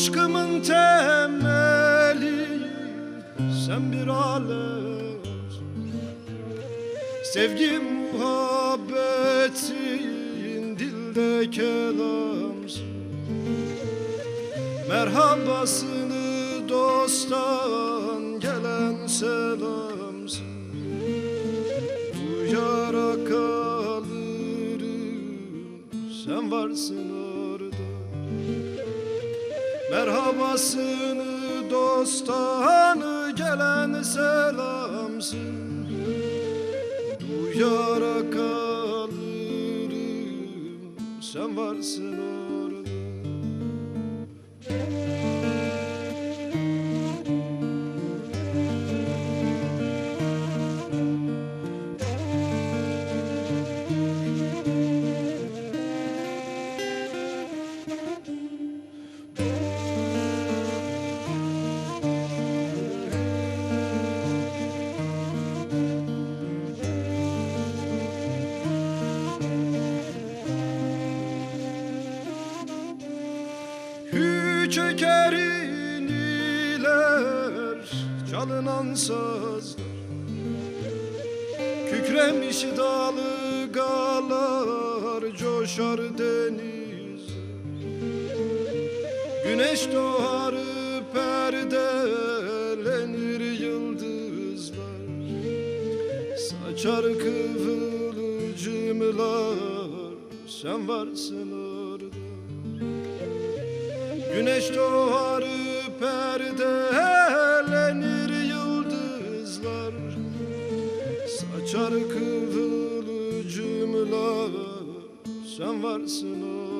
Aşkımın temeli sen bir alemsin. Sevgi muhabbetin dilde kelamsın. Merhabasını dosttan gelen selamsın. Duyarak kalırım sen varsın Merhabasını dostan gelen selamsın. Duyarak kalırım sen varsın orada çalınan sazlar Kükremiş dalgalar coşar deniz. Güneş doğar perdelenir yıldızlar. Saçar kıvılcımlar sen varsın orada. Güneş doğar varsın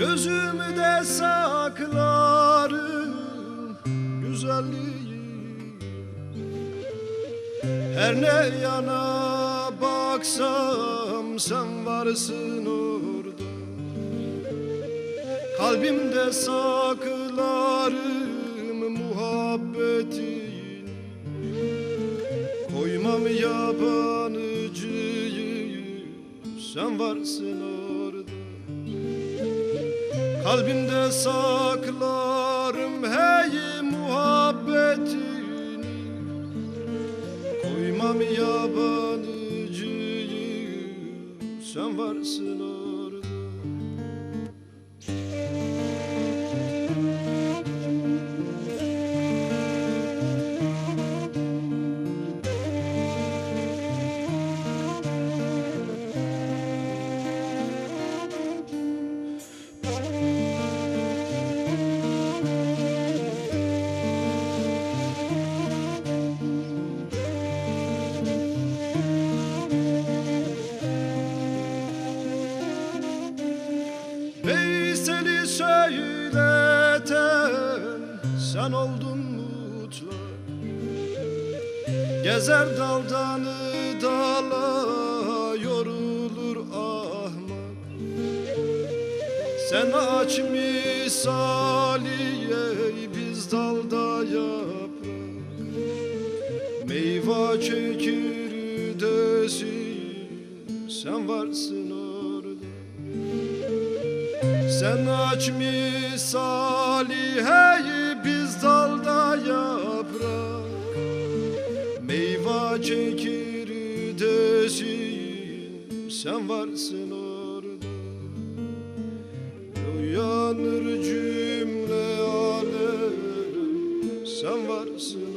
Gözümde saklarım güzelliği. Her ne yana baksam sen varsın orada. Kalbimde saklarım muhabbetin Koymam yabancıyı. Sen varsın orada Kalbimde saklarım hey muhabbetini. Koymam yabancıyı. Sen varsın orada söyleten sen oldun mutlak Gezer daldan dala yorulur ahmak. Sen aç misali ey biz dalda yaprak. Meyve çekirdesin sen varsın orada sen aç misali hey biz dalda yaprak. Meyve çekirdesin sen varsın orada. Uyanır cümle alem sen varsın